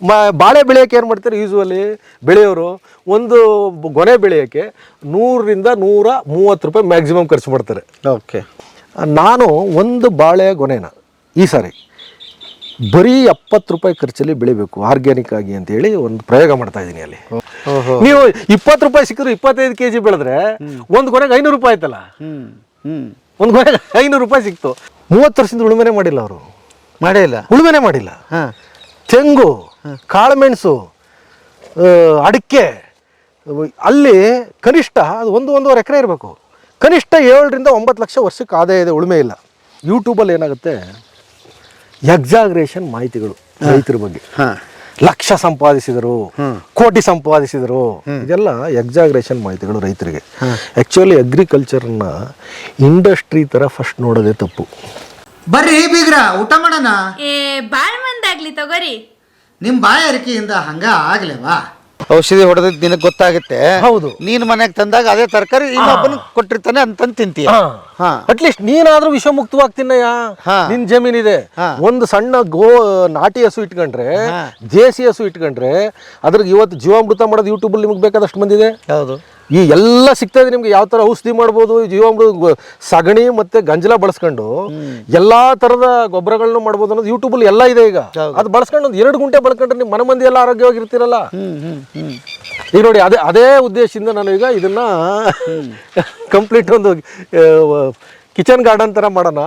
ಮ ಬಾಳೆ ಬೆಳೆಯೋಕ್ಕೆ ಏನು ಮಾಡ್ತಾರೆ ಯೂಸ್ವಲಿ ಬೆಳೆಯೋರು ಒಂದು ಗೊನೆ ಬೆಳೆಯೋಕ್ಕೆ ನೂರರಿಂದ ನೂರ ಮೂವತ್ತು ರೂಪಾಯಿ ಮ್ಯಾಕ್ಸಿಮಮ್ ಖರ್ಚು ಮಾಡ್ತಾರೆ. ಓಕೆ ನಾನು ಒಂದು ಬಾಳೆ ಗೊನೆನ ಈ ಸಾರಿ ಬರೀ ಎಪ್ಪತ್ತು ರೂಪಾಯಿ ಖರ್ಚಲ್ಲಿ ಬೆಳಿಬೇಕು ಆರ್ಗ್ಯಾನಿಕ್ ಆಗಿ ಅಂತ ಹೇಳಿ ಒಂದು ಪ್ರಯೋಗ ಮಾಡ್ತಾ ಇದ್ದೀನಿ ಅಲ್ಲಿ. ನೀವು ಇಪ್ಪತ್ತು ರೂಪಾಯಿ ಸಿಕ್ಕಿದ್ರು ಇಪ್ಪತ್ತೈದು ಕೆ ಜಿ ಬೆಳೆದ್ರೆ ಒಂದು ಗೊನೆಗೆ ಐನೂರು ರೂಪಾಯಿ ಆಯ್ತಲ್ಲ? ಒಂದು ಗೊನೆಗೆ ಐನೂರು ರೂಪಾಯಿ ಸಿಕ್ತು. ಮೂವತ್ತು ವರ್ಷದಿಂದ ಉಳುಮೆನೆ ಮಾಡಿಲ್ಲ ಅವರು. ಮಾಡೇ ಇಲ್ಲ ಉಳುಮೆನೆ ಮಾಡಿಲ್ಲ. ಹಾ. ತೆಂಗು ಕಾಳುಮೆಣಸು ಅಡಿಕೆ ಅಲ್ಲಿ ಕನಿಷ್ಠ ಅದು ಒಂದು ಒಂದೂವರೆ ಎಕರೆ ಇರಬೇಕು. ಕನಿಷ್ಠ ಏಳರಿಂದ ಒಂಬತ್ತು ಲಕ್ಷ ವರ್ಷಕ್ಕೆ ಆದಾಯ ಇದೆ ಉಳುಮೆ ಇಲ್ಲ. ಯೂಟ್ಯೂಬಲ್ಲಿ ಏನಾಗುತ್ತೆ? ಎಕ್ಸಾಗ್ರೇಷನ್ ಮಾಹಿತಿಗಳು ರೈತರ ಬಗ್ಗೆ. ಹಾ. ಲಕ್ಷ ಸಂಪಾದಿಸಿದರು ಕೋಟಿ ಸಂಪಾದಿಸಿದರು. ಇದೆಲ್ಲ ಎಕ್ಸಾಗ್ರೇಷನ್ ಮಾಹಿತಿಗಳು ರೈತರಿಗೆ. ಆ್ಯಕ್ಚುಲಿ ಅಗ್ರಿಕಲ್ಚರ್ನ ಇಂಡಸ್ಟ್ರಿ ಥರ ಫಸ್ಟ್ ನೋಡೋದೇ ತಪ್ಪು. ಬರ್ರಿ ಬೀಗ್ರ ಊಟ ಮಾಡೋಣ? ಏ ಬಾಳ್ ಮಂದಾಗ್ಲಿ ತಗೋರಿ. ನಿಮ್ಮ ಬಾಯಾರಿಕೆಯಿಂದ ಹಂಗ ಆಗ್ಲೇವಾ? ಔಷಧಿ ಹೊಡೆದಿದ್ದು ನಿನಗೆ ಗೊತ್ತಾಗುತ್ತೆ. ಹೌದು. ನೀನ್ ಮನೆಗೆ ತಂದಾಗ ಅದೇ ತರಕಾರಿ ಇನ್ನೊಬ್ಬನ ಕೊಟ್ಟಿರ್ತಾನೆ ಅಂತಂದು ತಿಂತೀಯ. ಹಾ. ಅಟ್ಲೀಸ್ಟ್ ನೀನಾದ್ರೂ ವಿಷಮುಕ್ತವಾಗಿ ತಿನ್ನಯ್ಯ. ಹಾ. ನಿನ್ ಜಮೀನಿದೆ. ಹಾ. ಒಂದು ಸಣ್ಣ ಗೋ ನಾಟಿ ಹಸು ಇಟ್ಕೊಂಡ್ರೆ ದೇಸಿ ಹಸು ಇಟ್ಕೊಂಡ್ರೆ ಅದ್ರಿಗೆ ಇವತ್ತು ಜೀವಾಮೃತ ಮಾಡೋದು ಯೂಟ್ಯೂಬಲ್ಲಿ ನಿಮ್ಗೆ ಬೇಕಾದಷ್ಟು ಬಂದಿದೆ ಹೌದು. ಈ ಎಲ್ಲ ಸಿಗ್ತಾ ಇದೆ ನಿಮ್ಗೆ ಯಾವ ತರ ಔಷಧಿ ಮಾಡ್ಬೋದು ಜೀವಾಮೃತ ಸಗಣಿ ಮತ್ತೆ ಗಂಜಲ ಬಳಸ್ಕೊಂಡು ಎಲ್ಲಾ ತರದ ಗೊಬ್ಬರಗಳನ್ನು ಮಾಡ್ಬೋದು ಅನ್ನೋದು ಯೂಟ್ಯೂಬಲ್ಲಿ ಎಲ್ಲ ಇದೆ ಈಗ. ಅದು ಬಳಸ್ಕೊಂಡು ಒಂದು ಎರಡು ಗುಂಟೆ ಬಳಕೊಂಡ್ರೆ ನಿಮ್ಮ ಮನೆ ಮಂದಿ ಎಲ್ಲ ಆರೋಗ್ಯವಾಗಿರ್ತೀರಲ್ಲ? ಈಗ ನೋಡಿ ಅದೇ ಅದೇ ಉದ್ದೇಶದಿಂದ ನಾನು ಈಗ ಇದನ್ನ ಕಂಪ್ಲೀಟ್ ಒಂದು ಕಿಚನ್ ಗಾರ್ಡನ್ ತರ ಮಾಡೋಣ.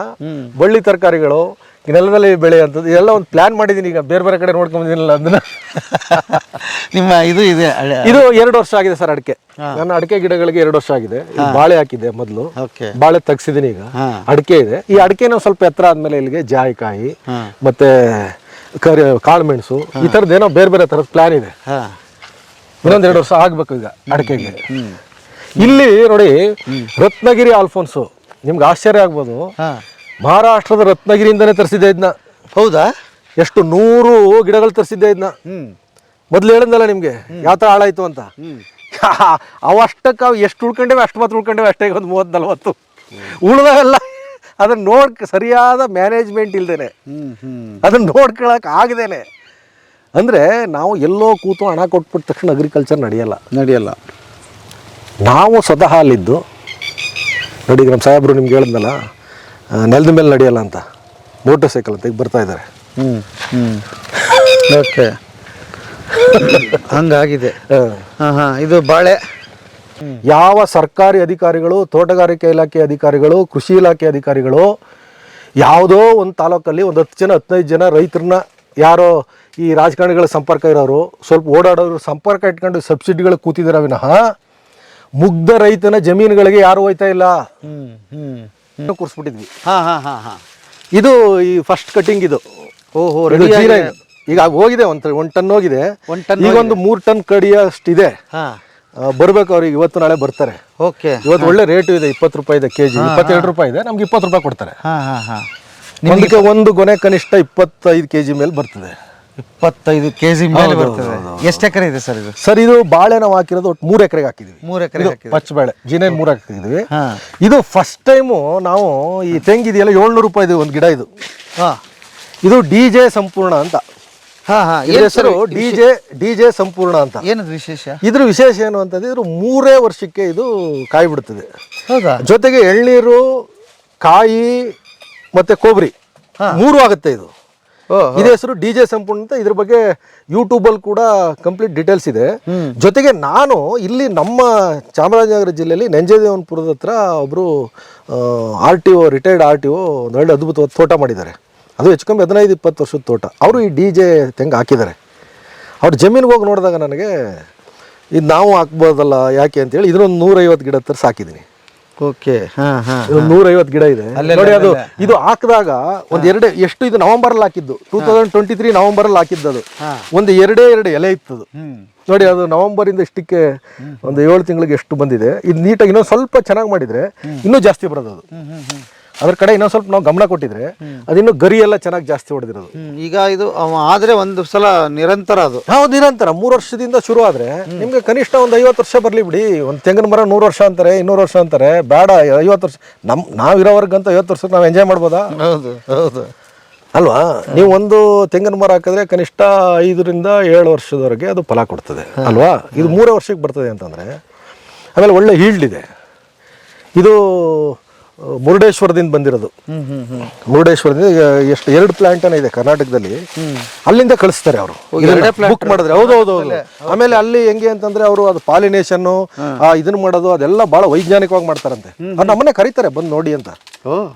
ಬಳ್ಳಿ ತರಕಾರಿಗಳು ನೆಲದಲ್ಲಿ ಬೆಳೆಯುವಂಥದ್ದು. ಇದೆಲ್ಲ ಒಂದು ಪ್ಲ್ಯಾನ್ ಮಾಡಿದ್ದೀನಿ ಈಗ. ಬೇರೆ ಬೇರೆ ಕಡೆ ನೋಡ್ಕೊಂಡ್ ಬಂದಿಲ್ಲ ಅದನ್ನ. ನಿಮ್ಮ ಇದು ಇದೆ ಇದು ಎರಡು ವರ್ಷ ಆಗಿದೆ ಸರ್ ಅಡಿಕೆ. ನನ್ನ ಅಡಿಕೆ ಗಿಡಗಳಿಗೆ ಎರಡು ವರ್ಷ ಆಗಿದೆ. ಇದು ಬಾಳೆ ಹಾಕಿದೆ ಮೊದಲು. ಬಾಳೆ ತೆಗ್ಸಿದ್ದೀನಿ ಈಗ. ಅಡಿಕೆ ಇದೆ. ಈ ಅಡಿಕೆನ ಸ್ವಲ್ಪ ಎತ್ತರ ಆದ್ಮೇಲೆ ಇಲ್ಲಿಗೆ ಜಾಯಿಕಾಯಿ. ಮತ್ತೆ ಕರಿ ಕಾಳುಮೆಣಸು ಈ ಥರದ್ದು ಏನೋ ಬೇರೆ ಬೇರೆ ಥರದ ಪ್ಲ್ಯಾನ್ ಇದೆ. ಇನ್ನೊಂದು ಎರಡು ವರ್ಷ ಆಗ್ಬೇಕು ಈಗ ಅಡಿಕೆಗೆ. ಇಲ್ಲಿ ನೋಡಿ ರತ್ನಗಿರಿ ಆಲ್ಫೋನ್ಸು. ನಿಮ್ಗೆ ಆಶ್ಚರ್ಯ ಆಗ್ಬೋದು. ಮಹಾರಾಷ್ಟ್ರದ ರತ್ನಗಿರಿಯಿಂದನೇ ತರಿಸಿದ್ದೆ ಇದನ್ನ ಹೌದಾ? ಎಷ್ಟು ನೂರು ಗಿಡಗಳು ತರಿಸಿದ್ದೆ ಇದನ್ನ ಮೊದ್ಲು ಹೇಳಿದ್ನಲ್ಲ ನಿಮ್ಗೆ ಯಾವ ಥರ ಹಾಳಾಯ್ತು ಅಂತ. ಅವಷ್ಟಕ್ಕೆ ಅವು ಎಷ್ಟು ಉಳ್ಕೊಂಡೇವೆ ಅಷ್ಟು ಮಾತ್ರ ಉಳ್ಕೊಂಡೇವೆ ಅಷ್ಟೇ ಒಂದು ಮೂವತ್ತು ನಲ್ವತ್ತು. ಉಳ್ದವೆಲ್ಲ ಅದನ್ನ ನೋಡ್ ಸರಿಯಾದ ಮ್ಯಾನೇಜ್ಮೆಂಟ್ ಇಲ್ದೇನೆ. ಅದನ್ನ ನೋಡ್ಕೊಳಕ್ ಆಗದೇನೆ. ಅಂದ್ರೆ ನಾವು ಎಲ್ಲೋ ಕೂತು ಹಣ ಕೊಟ್ಬಿಟ್ಟ ತಕ್ಷಣ ಅಗ್ರಿಕಲ್ಚರ್ ನಡೆಯಲ್ಲ. ನಡೆಯಲ್ಲ. ನಾವು ಸ್ವತಃ ಅಲ್ಲಿದ್ದು ನೋಡಿ ನಮ್ಮ ಸಾಹೇಬರು ನಿಮ್ಗೆ ಹೇಳಿದ್ನಲ್ಲ ನೆಲದ ಮೇಲೆ ನಡೆಯಲ್ಲ ಅಂತ. ಮೋಟರ್ ಸೈಕಲ್ ಅಂತ ಈಗ ಬರ್ತಾ ಇದ್ದಾರೆ. ಹ್ಞೂ ಹ್ಞೂ ಓಕೆ ಹಂಗಾಗಿದೆ. ಹಾಂ. ಹಾಂ ಇದು ಬಾಳೆ. ಯಾವ ಸರ್ಕಾರಿ ಅಧಿಕಾರಿಗಳು ತೋಟಗಾರಿಕೆ ಇಲಾಖೆ ಅಧಿಕಾರಿಗಳು ಕೃಷಿ ಇಲಾಖೆ ಅಧಿಕಾರಿಗಳು ಯಾವುದೋ ಒಂದು ತಾಲೂಕಲ್ಲಿ ಒಂದು ಹತ್ತು ಜನ ಹದಿನೈದು ಜನ ರೈತರನ್ನ ಯಾರೋ ಈ ರಾಜಕಾರಣಿಗಳ ಸಂಪರ್ಕ ಇರೋರು ಸ್ವಲ್ಪ ಓಡಾಡೋರು ಸಂಪರ್ಕ ಇಟ್ಕೊಂಡು ಸಬ್ಸಿಡಿಗಳು ಕೂತಿದ್ದಾರೆ ವಿನಃ ಮುಗ್ಧ ರೈತನ ಜಮೀನುಗಳಿಗೆ ಯಾರು ಹೋಯ್ತಾ ಇಲ್ಲ? ಕೂರಿಸ್ಬಿಟ್ಟಿದ್ವಿ. ಹಾಂ ಹಾ ಹಾ ಹಾ. ಇದು ಈ ಫಸ್ಟ್ ಕಟಿಂಗ್ ಇದು. ಓಹೋ ರೆಡಿ ಆಗಿದೆ. ಇದು. ಈಗ ಹೋಗಿದೆ ಒಂದು ಒಂದು ಟನ್ ಹೋಗಿದೆ. ಒಂದ್ ಟನ್ ಈಗ ಒಂದು ಮೂರು ಟನ್ ಕಡಿಯಷ್ಟಿದೆ. ಹಾ. ಬರ್ಬೇಕು ಅವ್ರಿಗೆ ಇವತ್ತು ನಾಳೆ ಬರ್ತಾರೆ. ಓಕೆ. ಇವತ್ತು ಒಳ್ಳೆ ರೇಟ್ ಇದೆ ಇಪ್ಪತ್ತು ರೂಪಾಯಿ ಇದೆ ಕೆಜಿ. ಇಪ್ಪತ್ತೆರಡು ರೂಪಾಯಿ ಇದೆ ನಮ್ಗೆ ಇಪ್ಪತ್ತು ರೂಪಾಯಿ ಕೊಡ್ತಾರೆ. ಹಾ ಹಾ ಹಾ. ಒಂದಕ್ಕೆ ಒಂದು ಗೊನೆ ಕನಿಷ್ಠ ಇಪ್ಪತ್ತೈದು ಕೆಜಿ ಮೇಲೆ ಬರ್ತದೆ. ಇಪ್ಪತ್ತೈದು ಕೆ ಜಿ ಮೇಲೆ ಬರ್ತದೆ. ಎಷ್ಟು ಎಕರೆ ಇದೆ ಸರ್ ಇದು? ಸರ್ ಇದು ಬಾಳೆ ನಾವು ಹಾಕಿರೋದು ಒಟ್ಟು ಮೂರು ಎಕರೆಗೆ ಹಾಕಿದ್ವಿ. ಮೂರು ಎಕರೆ ಹಾಕಿದೆ ಪಚ್ಚ ಬಾಳೆ ಜಿನೇನ್ ಮೂರು ಹಾಕಿದ್ವಿ ಇದು ಫಸ್ಟ್ ಟೈಮು ನಾವು ಈ ತೆಂಗಿದೆಯಲ್ಲ ಏಳ್ನೂರು ರೂಪಾಯಿ ಇದೆ ಒಂದು ಗಿಡ ಇದು. ಹಾ. ಇದು ಡಿ ಜೆ ಸಂಪೂರ್ಣ ಅಂತ. ಹಾ ಹಾ. ಇದ್ರ ಹೆಸರು ಡಿ ಜೆ ಡಿ ಜೆ ಸಂಪೂರ್ಣ ಅಂತ. ಏನದು ವಿಶೇಷ? ಇದ್ರ ವಿಶೇಷ ಏನು ಅಂತಂದ್ರೆ ಇದ್ರ ಮೂರೇ ವರ್ಷಕ್ಕೆ ಇದು ಕಾಯಿ ಬಿಡ್ತದೆ ಹೌದಾ? ಜೊತೆಗೆ ಎಳ್ನೀರು ಕಾಯಿ ಮತ್ತೆ ಕೊಬ್ಬರಿ ಮೂರು ಆಗುತ್ತೆ ಇದು. ಇದೇ ಹೆಸರು ಡಿ ಜೆ ಸಂಪೂರ್ಣ ಅಂತ ಇದ್ರ ಬಗ್ಗೆ ಯೂಟ್ಯೂಬಲ್ಲಿ ಕೂಡ ಕಂಪ್ಲೀಟ್ ಡೀಟೇಲ್ಸ್ ಇದೆ. ಜೊತೆಗೆ ನಾನು ಇಲ್ಲಿ ನಮ್ಮ ಚಾಮರಾಜನಗರ ಜಿಲ್ಲೆಯಲ್ಲಿ ನಂಜೇದೇವನಪುರದ ಹತ್ರ ಒಬ್ಬರು R T O retired R T O ಒಂದು ಒಳ್ಳೆ ಅದ್ಭುತವಾದ ತೋಟ ಮಾಡಿದ್ದಾರೆ. ಅದು ಹೆಚ್ಚು ಕಮ್ಮಿ ಹದಿನೈದು ಇಪ್ಪತ್ತು ವರ್ಷದ ತೋಟ. ಅವರು ಈ ಡಿ ಜೆ ತೆಂಗು ಹಾಕಿದ್ದಾರೆ. ಅವ್ರ ಜಮೀನಿಗೆ ಹೋಗಿ ನೋಡಿದಾಗ ನನಗೆ ಇದು ನಾವು ಹಾಕ್ಬೋದಲ್ಲ ಯಾಕೆ ಅಂತೇಳಿ ಇದನ್ನೊಂದು ನೂರೈವತ್ತು ಗಿಡ ತರಿಸಿ ಹಾಕಿದ್ದೀನಿ ಓಕೆ ನೂರೈವತ್ತು ಗಿಡ ಇದೆ. ನೋಡಿ ಅದು ಇದು ಹಾಕಿದಾಗ ಒಂದ್ ಎರಡೇ ಎಷ್ಟು ಇದು ನವೆಂಬರ್ ಅಲ್ಲಿ ಹಾಕಿದ್ದು. Two thousand twenty three November ಅಲ್ಲಿ ಹಾಕಿದ್ದು ಅದು. ಒಂದು ಎರಡೇ ಎರಡು ಎಲೆ ಇತ್ತು ಹ್ಮ್. ನೋಡಿ ಅದು ನವೆಂಬರ್ ಇಂದ ಇಷ್ಟಕ್ಕೆ ಒಂದು ಏಳು ತಿಂಗಳಿಗೆ ಎಷ್ಟು ಬಂದಿದೆ. ಇದು ನೀಟಾಗಿ ಇನ್ನೊಂದು ಸ್ವಲ್ಪ ಚೆನ್ನಾಗಿ ಮಾಡಿದ್ರೆ ಇನ್ನೂ ಜಾಸ್ತಿ ಬರೋದು ಅದು. ಅದ್ರ ಕಡೆ ಇನ್ನೊಂದು ಸ್ವಲ್ಪ ನಾವು ಗಮನ ಕೊಟ್ಟಿದ್ರೆ ಅದಿನ್ನೂ ಗರಿ ಎಲ್ಲ ಚೆನ್ನಾಗಿ ಜಾಸ್ತಿ ಹೊಡೆದಿರೋದು. ಈಗ ಇದು ಆದ್ರೆ ಒಂದು ಸಲ ನಿರಂತರ ಅದು. ಹೌದು ನಿರಂತರ. ಮೂರು ವರ್ಷದಿಂದ ಶುರು ಆದ್ರೆ ನಿಮ್ಗೆ ಕನಿಷ್ಠ ಒಂದು ಐವತ್ತು ವರ್ಷ ಬರ್ಲಿ ಬಿಡಿ. ಒಂದು ತೆಂಗಿನ ಮರ ನೂರು ವರ್ಷ ಅಂತಾರೆ ಇನ್ನೂರು ವರ್ಷ ಅಂತಾರೆ ಬೇಡ ಐವತ್ತು ವರ್ಷ. ನಮ್ ನಾವಿರೋವರ್ಗಂತ ಐವತ್ತು ವರ್ಷ ನಾವು ಎಂಜಾಯ್ ಮಾಡ್ಬೋದಾ? ಹೌದು ಹೌದು. ಅಲ್ವಾ? ನೀವು ಒಂದು ತೆಂಗಿನ ಮರ ಹಾಕಿದ್ರೆ ಕನಿಷ್ಠ ಐದರಿಂದ ಏಳು ವರ್ಷದವರೆಗೆ ಅದು ಫಲ ಕೊಡ್ತದೆ. ಅಲ್ವಾ? ಇದು ಮೂರೇ ವರ್ಷಕ್ಕೆ ಬರ್ತದೆ ಅಂತಂದರೆ ಆಮೇಲೆ ಒಳ್ಳೆ ಹೀಲ್ಡ್ ಇದೆ ಇದು ಮುರುಡೇಶ್ವರದಿಂದ ಬಂದಿರೋದು. ಮುರುಡೇಶ್ವರದಿಂದ ಎಷ್ಟು ಎರಡು ಪ್ಲಾಂಟ್ ಇದೆ ಕರ್ನಾಟಕದಲ್ಲಿ. ಅಲ್ಲಿಂದ ಕಳಿಸ್ತಾರೆ ಅವರು. ಬುಕ್ ಮಾಡಿದ್ರೆ. ಹೌದು ಹೌದು ಹೌದು. ಆಮೇಲೆ ಅಲ್ಲಿ ಹೆಂಗೆ ಅಂತಂದ್ರೆ ಅವರು ಅದು ಪಾಲಿನೇಷನ್ ಇದನ್ನ ಮಾಡೋದು ಅದೆಲ್ಲ ಬಹಳ ವೈಜ್ಞಾನಿಕವಾಗಿ ಮಾಡ್ತಾರಂತೆ. ಅದು ನಮ್ಮನ್ನೇ ಕರೀತಾರೆ ಬಂದು ನೋಡಿ ಅಂತ.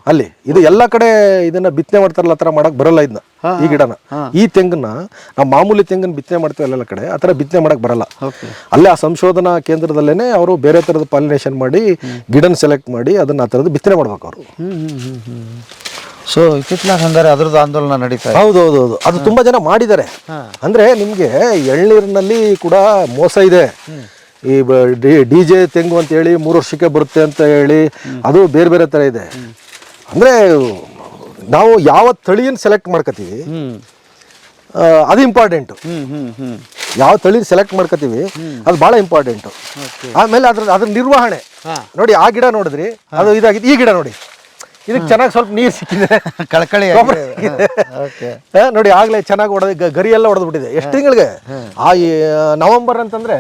ಅಲ್ಲಿ. ಇದು ಎಲ್ಲ ಕಡೆ ಇದನ್ನ ಬಿತ್ತನೆ ಮಾಡ್ತಾರಲ್ಲ ಆ ಥರ ಮಾಡಕ್ ಬರಲ್ಲ ಇದನ್ನ ಈ ಗಿಡನ. ಈ ತೆಂಗನ್ನ ನಾವು ಮಾಮೂಲಿ ತೆಂಗನ್ನ ಬಿತ್ತನೆ ಮಾಡ್ತೀವಿ ಅಲ್ಲೆಲ್ಲ ಕಡೆ ಆ ಥರ ಬಿತ್ತನೆ ಮಾಡಕ್ ಬರಲ್ಲ. ಅಲ್ಲೇ ಆ ಸಂಶೋಧನಾ ಕೇಂದ್ರದಲ್ಲೇನೆ ಅವರು ಬೇರೆ ಥರದ ಪಾಲಿನೇಷನ್ ಮಾಡಿ ಗಿಡನ ಸೆಲೆಕ್ಟ್ ಮಾಡಿ ಅದನ್ನ ಆ ಥರದ್ದು ಬಿತ್ತನೆ ಮಾಡ್ಬೇಕು ಅವರು. ಸೊ ಇತ್ತೀಚಿನ ಸಂದರೆ ಅದ್ರದ್ದು ಆಂದೋಲನ ನಡೀತಾ ಇದೆ. ಹೌದು ಹೌದು ಹೌದು. ಅದು ತುಂಬಾ ಜನ ಮಾಡಿದ್ದಾರೆ. ಅಂದ್ರೆ ನಿಮ್ಗೆ ಎಳ್ನೀರಿನಲ್ಲಿ ಕೂಡ ಮೋಸ ಇದೆ. ಈ ಡಿ ಜೆ ತೆಂಗು ಅಂತ ಹೇಳಿ ಮೂರು ವರ್ಷಕ್ಕೆ ಬರುತ್ತೆ ಅಂತ ಹೇಳಿ ಅದು ಬೇರೆ ಬೇರೆ ತರ ಇದೆ. ಅಂದ್ರೆ ನಾವು ಯಾವ ತಳಿಯನ್ನು ಸೆಲೆಕ್ಟ್ ಮಾಡ್ಕೋತೀವಿ ಅದು ಇಂಪಾರ್ಟೆಂಟು ಯಾವ ತಳಿ ಸೆಲೆಕ್ಟ್ ಮಾಡ್ಕೋತೀವಿ ಅದು ಬಹಳ ಇಂಪಾರ್ಟೆಂಟು ಆಮೇಲೆ ಅದ್ರ ಅದ್ರ ನಿರ್ವಹಣೆ. ನೋಡಿ ಆ ಗಿಡ ನೋಡಿದ್ರಿ ಅದು ಇದಾಗಿದೆ. ಈ ಗಿಡ ನೋಡಿ. ಇದಕ್ಕೆ ಚೆನ್ನಾಗಿ ಸ್ವಲ್ಪ ನೀರು ಸಿಕ್ಕಿದೆ. ಕಳ್ಕಳಿ ನೋಡಿ ಆಗ್ಲೇ ಚೆನ್ನಾಗಿ ಹೊಡೆದ ಗರಿ ಎಲ್ಲ ಹೊಡೆದು ಬಿಟ್ಟಿದೆ ಎಷ್ಟು ತಿಂಗಳಿಗೆ? ಆ ಈ, ನವೆಂಬರ್ ಅಂತಂದ್ರೆ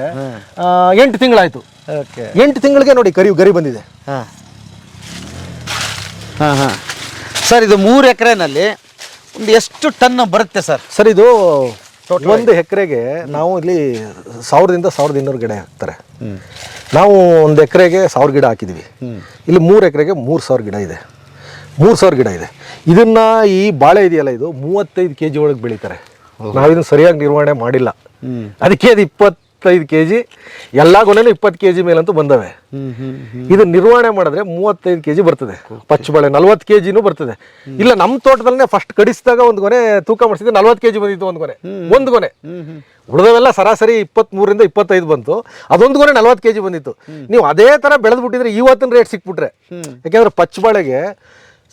ಎಂಟು ತಿಂಗಳಾಯ್ತು. ಓಕೆ. ಎಂಟು ತಿಂಗಳಿಗೆ ನೋಡಿ ಗರಿ ಗರಿ ಬಂದಿದೆ. ಹಾಂ. ಹಾಂ ಹಾಂ. ಸರ್ ಇದು ಮೂರು ಎಕರೆನಲ್ಲಿ ಒಂದು ಎಷ್ಟು ಟನ್ ಬರುತ್ತೆ ಸರ್? ಸರ್ ಇದು ಒಂದು ಎಕರೆಗೆ ನಾವು ಇಲ್ಲಿ ಸಾವಿರದಿಂದ ಸಾವಿರದ ಇನ್ನೂರು ಗಿಡ ಹಾಕ್ತಾರೆ. ನಾವು ಒಂದು ಎಕರೆಗೆ ಸಾವಿರ ಗಿಡ ಹಾಕಿದ್ವಿ. ಇಲ್ಲಿ ಮೂರು ಎಕರೆಗೆ ಮೂರು ಸಾವಿರ ಗಿಡ ಇದೆ. ಮೂರು ಸಾವಿರ ಗಿಡ ಇದೆ. ಇದನ್ನ ಈ ಬಾಳೆ ಇದೆಯಲ್ಲ ಇದು? ಮೂವತ್ತೈದು ಕೆ ಜಿ ಒಳಗೆ ಬೆಳೀತಾರೆ. ನಾವಿದನ್ನು ಸರಿಯಾಗಿ ನಿರ್ವಹಣೆ ಮಾಡಿಲ್ಲ. ಅದಕ್ಕೆ ಅದು ಇಪ್ಪತ್ತೈದು ಕೆ ಜಿ ಎಲ್ಲ ಗೊನೆನೂ ಇಪ್ಪತ್ತು ಕೆ ಜಿ ಮೇಲಂತೂ ಬಂದವೆ. ಇದು ನಿರ್ವಹಣೆ ಮಾಡಿದ್ರೆ ಮೂವತ್ತೈದು ಕೆ ಜಿ ಬರ್ತದೆ ಪಚ್ಚಬಾಳೆ ನಲ್ವತ್ತು ಕೆ ಜಿನೂ ಬರ್ತದೆ ಇಲ್ಲ ನಮ್ಮ ತೋಟದಲ್ಲೇ ಫಸ್ಟ್ ಕಡಿಸಿದಾಗ ಒಂದು ಗೊನೆ ತೂಕ ಮಾಡಿಸಿದ್ರೆ ನಲ್ವತ್ತು ಕೆ ಜಿ ಬಂದಿತ್ತು ಒಂದು ಗೊನೆ. ಒಂದು ಗೊನೆ. ಉಳಿದವೆಲ್ಲ ಸರಾಸರಿ ಇಪ್ಪತ್ತ್ಮೂರರಿಂದ ಇಪ್ಪತ್ತೈದು ಬಂತು. ಅದೊಂದು ಗೊನೆ ನಲ್ವತ್ತು ಕೆ ಜಿ ಬಂದಿತ್ತು ನೀವು ಅದೇ ಥರ ಬೆಳೆದ್ಬಿಟ್ಟಿದ್ರೆ ಇವತ್ತಿನ ರೇಟ್ ಸಿಕ್ಬಿಟ್ರೆ. ಯಾಕೆಂದ್ರೆ ಪಚ್ಚಬಾಳೆಗೆ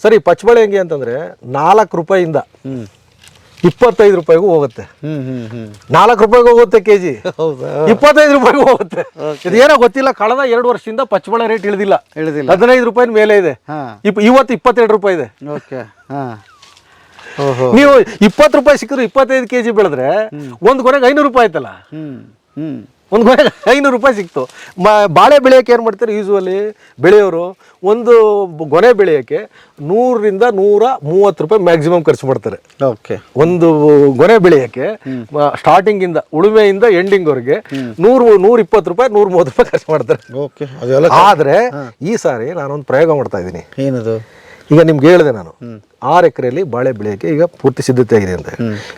ಸರಿ ಪಚ್ಚಬಾಳೆ ಹೆಂಗೆ ಅಂತಂದ್ರೆ ನಾಲ್ಕು ರೂಪಾಯಿಂದ ಇಪ್ಪತ್ತೈದು ರೂಪಾಯಿಗೂ ಹೋಗುತ್ತೆ. ನಾಲ್ಕು ರೂಪಾಯಿಗೂ ಹೋಗುತ್ತೆ ಕೆ ಜಿ ಇಪ್ಪತ್ತೈದು ರೂಪಾಯಿಗೂ ಹೋಗುತ್ತೆ. ಇದೇನೋ ಏನೋ ಗೊತ್ತಿಲ್ಲ ಕಳೆದ ಎರಡು ವರ್ಷದಿಂದ ಪಚ್ಚಬಾಳೆ ರೇಟ್ ಇಳಿದಿಲ್ಲ. ಇಳಿದಿಲ್ಲ. ಹದಿನೈದು ರೂಪಾಯಿ ಮೇಲೆ ಇದೆ. ಇವತ್ತು ಇಪ್ಪತ್ತೆರಡು ರೂಪಾಯಿ ಇದೆ. ಓಕೆ ನೀವು ಇಪ್ಪತ್ತು ರೂಪಾಯಿ ಸಿಕ್ಕಿದ್ರು ಇಪ್ಪತ್ತೈದು ಕೆ ಜಿ ಬೆಳೆದ್ರೆ ಒಂದು ಕೊನೆಗೆ ಐನೂರು ರೂಪಾಯಿ ಆಯ್ತಲ್ಲ? ಹ್ಮ್ ಹ್ಮ್. ಒಂದು ಗೊನೆಗೆ ಐನೂರು ರೂಪಾಯಿ ಸಿಕ್ತು. ಮ ಬಾಳೆ ಬೆಳೆಯೋಕ್ಕೆ ಏನು ಮಾಡ್ತಾರೆ ಯೂಸ್ವಲಿ ಬೆಳೆಯೋರು ಒಂದು ಗೊನೆ ಬೆಳೆಯೋಕ್ಕೆ ನೂರರಿಂದ ನೂರ ಮೂವತ್ತು ರೂಪಾಯಿ ಮ್ಯಾಕ್ಸಿಮಮ್ ಖರ್ಚು ಮಾಡ್ತಾರೆ. ಓಕೆ ಒಂದು ಗೊನೆ ಬೆಳೆಯೋಕ್ಕೆ ಸ್ಟಾರ್ಟಿಂಗಿಂದ ಉಳುಮೆಯಿಂದ ಎಂಡಿಂಗ್ವರೆಗೆ ನೂರು ನೂರ ಇಪ್ಪತ್ತು ರೂಪಾಯಿ ನೂರ ಮೂವತ್ತು ರೂಪಾಯಿ ಖರ್ಚು ಮಾಡ್ತಾರೆ. ಓಕೆ ಅದೆಲ್ಲ ಆದರೆ ಈ ಸಾರಿ ನಾನೊಂದು ಪ್ರಯೋಗ ಮಾಡ್ತಾ ಇದ್ದೀನಿ. ಏನದು? ಈಗ ನಿಮ್ಗೆ ಹೇಳಿದೆ ನಾನು. ಆರು ಎಕರೆಯಲ್ಲಿ ಬಾಳೆ ಬೆಳೆಯೋಕ್ಕೆ ಈಗ ಪೂರ್ತಿ ಸಿದ್ಧತೆ ಆಗಿದೆ ಅಂತ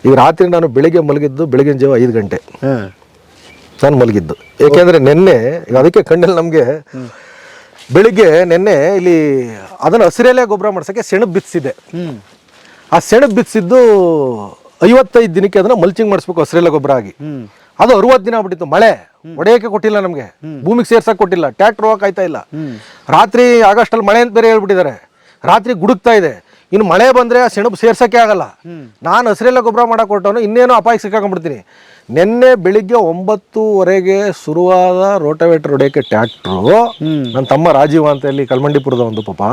ಈಗ ರಾತ್ರಿ ನಾನು ಬೆಳಿಗ್ಗೆ ಮಲಗಿದ್ದು ಬೆಳಗಿನ ಜಾವ ಐದು ಗಂಟೆ. ನಾನು ಮಲಗಿದ್ದು. ಏಕೆಂದ್ರೆ ನಿನ್ನೆ ಅದಕ್ಕೆ ಕಣ್ಣಲ್ಲಿ ನಮಗೆ ಬೆಳಿಗ್ಗೆ ನಿನ್ನೆ ಇಲ್ಲಿ ಅದನ್ನು ಹಸಿರೆಲೆ ಗೊಬ್ಬರ ಮಾಡ್ಸೋಕ್ಕೆ ಸೆಣಬು ಬಿತ್ತಿಸಿದೆ ಆ ಸೆಣಬು ಬಿತ್ತಿಸಿದ್ದು ಐವತ್ತೈದು ದಿನಕ್ಕೆ ಅದನ್ನ ಮಲ್ಚಿಂಗ್ ಮಾಡಿಸ್ಬೇಕು ಹಸಿರೆಲೆ ಗೊಬ್ಬರ ಆಗಿ. ಅದು ಅರವತ್ತು ದಿನ ಆಗ್ಬಿಟ್ಟಿತ್ತು. ಮಳೆ ಒಡೆಯಕ್ಕೆ ಕೊಟ್ಟಿಲ್ಲ ನಮಗೆ. ಭೂಮಿಗೆ ಸೇರ್ಸಕ್ಕೆ ಕೊಟ್ಟಿಲ್ಲ. ಟ್ಯಾಕ್ಟರ್ ಆಯ್ತಾ ಇಲ್ಲ. ರಾತ್ರಿ ಆಗಸ್ಟಲ್ಲಿ ಮಳೆ ಅಂತ ಬೇರೆ ಹೇಳ್ಬಿಟ್ಟಿದ್ದಾರೆ. ರಾತ್ರಿ ಗುಡುಕ್ತಾ ಇದೆ. ಇನ್ನು ಮಳೆ ಬಂದರೆ ಆ ಸೆಣಬು ಸೇರ್ಸಕ್ಕೆ ಆಗಲ್ಲ. ನಾನು ಹಸಿರೆಲ್ಲ ಗೊಬ್ಬರ ಮಾಡಕ್ಕೆ ಹೊರಟವನು ಇನ್ನೇನು ಅಪಾಯಕ್ಕೆ ಸಿಕ್ಕಾಕೊಂಡ್ಬಿಡ್ತೀನಿ. ನಿನ್ನೆ ಬೆಳಿಗ್ಗೆ ಒಂಬತ್ತುವರೆಗೆ ಶುರುವಾದ ರೋಟವೇಟರ್ ಹೊಡೆಯೋಕ್ಕೆ ಟ್ಯಾಕ್ಟ್ರು ನನ್ನ ತಮ್ಮ ರಾಜೀವ ಅಂತ ಇಲ್ಲಿ ಕಲ್ಮಂಡಿಪುರದ ಒಂದು ಪಾಪ.